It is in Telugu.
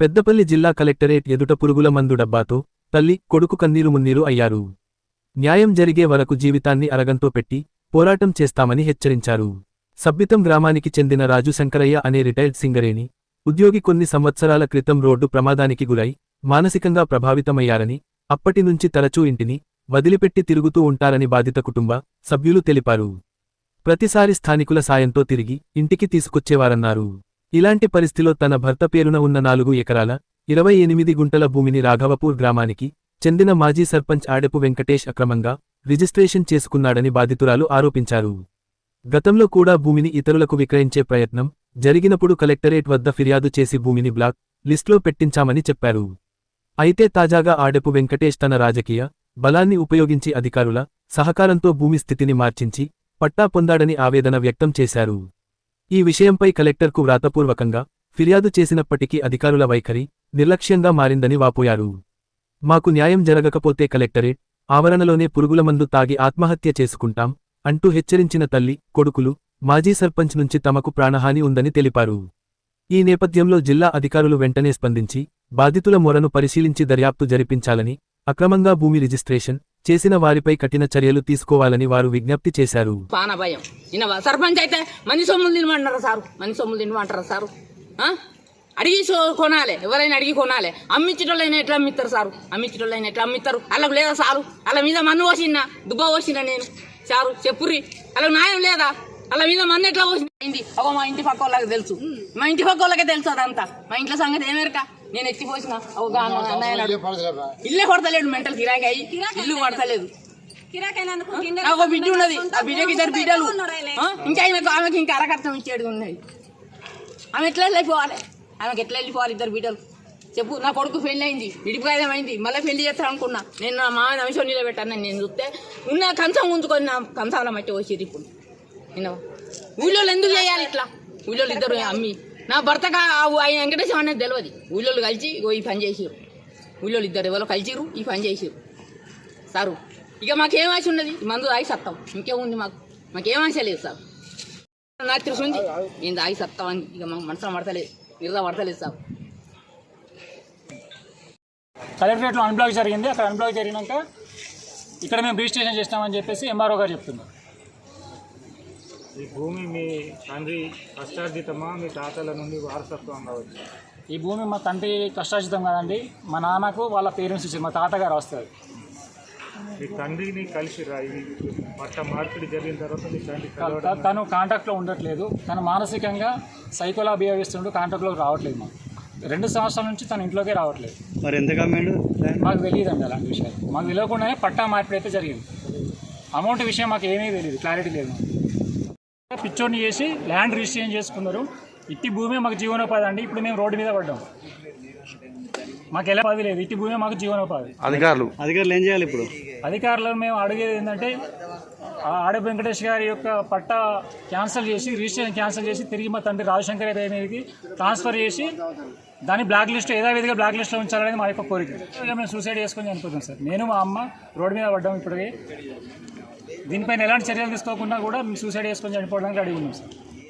పెద్దపల్లి జిల్లా కలెక్టరేట్ ఎదుట పురుగుల మందు డబ్బాతో తల్లి కొడుకు కన్నీరు మున్నీరు అయ్యారు. న్యాయం జరిగే వరకు జీవితాన్ని అరగంతో పెట్టి పోరాటం చేస్తామని హెచ్చరించారు. సబ్బితం గ్రామానికి చెందిన రాజు శంకరయ్య అనే రిటైర్డ్ సింగరేణి ఉద్యోగి కొన్ని సంవత్సరాల క్రితం రోడ్డు ప్రమాదానికి గురై మానసికంగా ప్రభావితమయ్యారని అప్పటినుంచి తరచూ ఇంటిని వదిలిపెట్టి తిరుగుతూ ఉంటారని బాధిత కుటుంబ సభ్యులు తెలిపారు. ప్రతిసారి స్థానికుల సాయంతో తిరిగి ఇంటికి తీసుకొచ్చేవారన్నారు. ఇలాంటి పరిస్థితిలో తన భర్త పేరున ఉన్న నాలుగు ఎకరాల ఇరవై ఎనిమిది గుంటల భూమిని రాఘవపూర్ గ్రామానికి చెందిన మాజీ సర్పంచ్ ఆడెపు వెంకటేష్ అక్రమంగా రిజిస్ట్రేషన్ చేసుకున్నాడని బాధితురాలు ఆరోపించారు. గతంలో కూడా భూమిని ఇతరులకు విక్రయించే ప్రయత్నం జరిగినప్పుడు కలెక్టరేట్ వద్ద ఫిర్యాదు చేసి భూమిని బ్లాక్ లిస్ట్లో పెట్టించామని చెప్పారు. అయితే తాజాగా ఆడెపు వెంకటేష్ తన రాజకీయ బలాన్ని ఉపయోగించి అధికారుల సహకారంతో భూమి స్థితిని మార్చించి పట్టా పొందాడని ఆవేదన వ్యక్తం చేశారు. ఈ విషయంపై కలెక్టర్కు వ్రాతపూర్వకంగా ఫిర్యాదు చేసినప్పటికీ అధికారుల వైఖరి నిర్లక్ష్యంగా మారిందని వాపోయారు. మాకు న్యాయం జరగకపోతే కలెక్టరేట్ ఆవరణలోనే పురుగుల మందు తాగి ఆత్మహత్య చేసుకుంటాం అంటూ హెచ్చరించిన తల్లి కొడుకులు మాజీ సర్పంచ్ నుంచి తమకు ప్రాణహాని ఉందని తెలిపారు. ఈ నేపథ్యంలో జిల్లా అధికారులు వెంటనే స్పందించి బాధితుల మొరను పరిశీలించి దర్యాప్తు జరిపించాలని అక్రమంగా భూమి రిజిస్ట్రేషన్ చేసిన వారిపై కఠిన చర్యలు తీసుకోవాలని వారు విజ్ఞప్తి చేశారు. పాన భయం సర్పంచ్ అయితే మంచి సొమ్ములు తినమంటారా సారు? మంది సొమ్ములు తినమంటారా సారు? ఆ? అడిగి కొనాలి. ఎవరైనా అడిగి కొనాలి. అమ్మించటోళ్ళైనా ఎట్లా అమ్మిస్తారు సారు? అమ్మించటోళ్ళైనా ఎట్లా అమ్మిస్తారు? వాళ్ళకు లేదా సారు? వాళ్ళ మీద మన్ను పోసినా దుబ్బ పోసినా నేను? సారు చెప్పుర్రి. అలా న్యాయం లేదా? అలా మీద మన్ను ఎట్లా పోసిన అయింది. మా ఇంటి పక్క వాళ్ళకి తెలుసు. మా ఇంటి పక్క వాళ్ళకే తెలుసు అదంతా. మా ఇంట్లో సంగతి ఏమేరక? నేను ఎత్తి పోసిన. అవు అన్నయ్య అన్నాడు. ఇల్లే కొడతలేడు మెంటల్ కిరాకి అయ్యి. ఇల్లు కొడతలేదు ఒక బిడ్డ ఉన్నది. ఆ బిడ్డకి ఇద్దరు బిడ్డలు? ఇంకా ఆమెకు ఆమెకి ఇంకా అరకట్నం ఇచ్చేది ఉన్నది. ఆమె ఎట్లా వెళ్ళిపోవాలి ఆమెకి ఎట్లా వెళ్ళిపోవాలి ఇద్దరు బిడ్డలు? చెప్పు నా కొడుకు పెళ్ళి అయింది. విడిపోయేదం అయింది. మళ్ళీ పెళ్ళి చేస్తాను అనుకున్నా. నేను నా మా నిమిషం నిలబెట్టాను నేను చూస్తే ఉన్న కంచం ఉంచుకొని నా కంచాల మట్టి వచ్చేది ఇప్పుడు. నేను ఊళ్ళో ఎందుకు చేయాలి ఇట్లా? ఊళ్ళో ఇద్దరు అమ్మి. నా భర్తగా ఆయన వెంకటేశ్వర అనేది తెలియదు ఊళ్ళో కలిసి ఇగో ఈ పని చేసిరు ఊళ్ళో ఇద్దరు ఎవరో కలిసిరు ఈ పని చేసిరు సారు ఇక మాకేం ఆశ ఉన్నది? మందు ఆగి సత్తాం. ఇంకేముంది మాకు? మాకేం ఆశ లేదు సార్. నాకు తెలుసుంది నేను ఆగి సత్తాం అని ఇక మాకు మనసులో పడతలేదు. నిరదా పడతలేదు సార్. కలెక్టరేట్లో అన్బ్లాక్ జరిగింది. అక్కడ అన్బ్లాక్ జరిగినాక ఇక్కడ మేము రిజిస్ట్రేషన్ చేస్తామని చెప్పేసి ఎంఆర్ఓ గారు చెప్తున్నారు. ఈ భూమి మీ తండ్రి కష్టార్జితమా? మీ తాతల నుండి వారసత్వం కావచ్చు. ఈ భూమి మా తండ్రి కష్టార్జితం కదండి. మా నాన్నకు వాళ్ళ పేరెంట్స్ ఇచ్చారు. మా తాతగారు వస్తారు. మీ తండ్రిని కలిసి పట్ట మార్పిడి జరిగిన తర్వాత మీ తండ్రి తను కాంటాక్ట్లో ఉండట్లేదు. తను మానసికంగా సైకోలా బిహేవ్ చేస్తుండూ. కాంటాక్ట్లోకి రావట్లేదు మాకు. రెండు సంవత్సరాల నుంచి తన ఇంట్లోకే రావట్లేదు. మరి ఎంత కమ్మిండు? మాకు తెలియదండి అలాంటి విషయాలు. మాకు తెలియకుండానే పట్టా మార్పిడి అయితే జరిగింది. అమౌంట్ విషయం మాకు ఏమీ తెలియదు. క్లారిటీ లేదు మాకు. పిచ్చోడిని చేసి ల్యాండ్ రిజిస్ట్రేషన్ చేసుకున్నారు. ఇట్టి భూమి మాకు జీవనోపాధి అండి. ఇప్పుడు మేము రోడ్డు మీద పడ్డాం. మాకు ఎలా పది లేదు. ఇట్టి భూమి మాకు జీవనోపాధి. అధికారులు? అధికారులు ఏం చేయాలి ఇప్పుడు? అధికారులను మేము అడిగేది ఏంటంటే ఆ ఆడ వెంకటేష్ గారి యొక్క పట్టా క్యాన్సిల్ చేసి రిజిస్ట్రేషన్ క్యాన్సిల్ చేసి తిరిగి మా తండ్రి రాజశంకర్ పేరు మీదకి ట్రాన్స్ఫర్ చేసి దాన్ని బ్లాక్ లిస్ట్ యథావిధిగా బ్లాక్ లిస్ట్లో ఉంచాలనేది మా యొక్క కోరిక. మేము సూసైడ్ చేసుకొని చనిపోతాం సార్. నేను మా అమ్మ రోడ్డు మీద పడ్డాం ఇప్పటికే. దీనిపైన ఎలాంటి చర్యలు తీసుకోకుండా కూడా మేము సూసైడ్ చేసుకొని చనిపోవడానికి అడిగి ఉన్నాం సార్.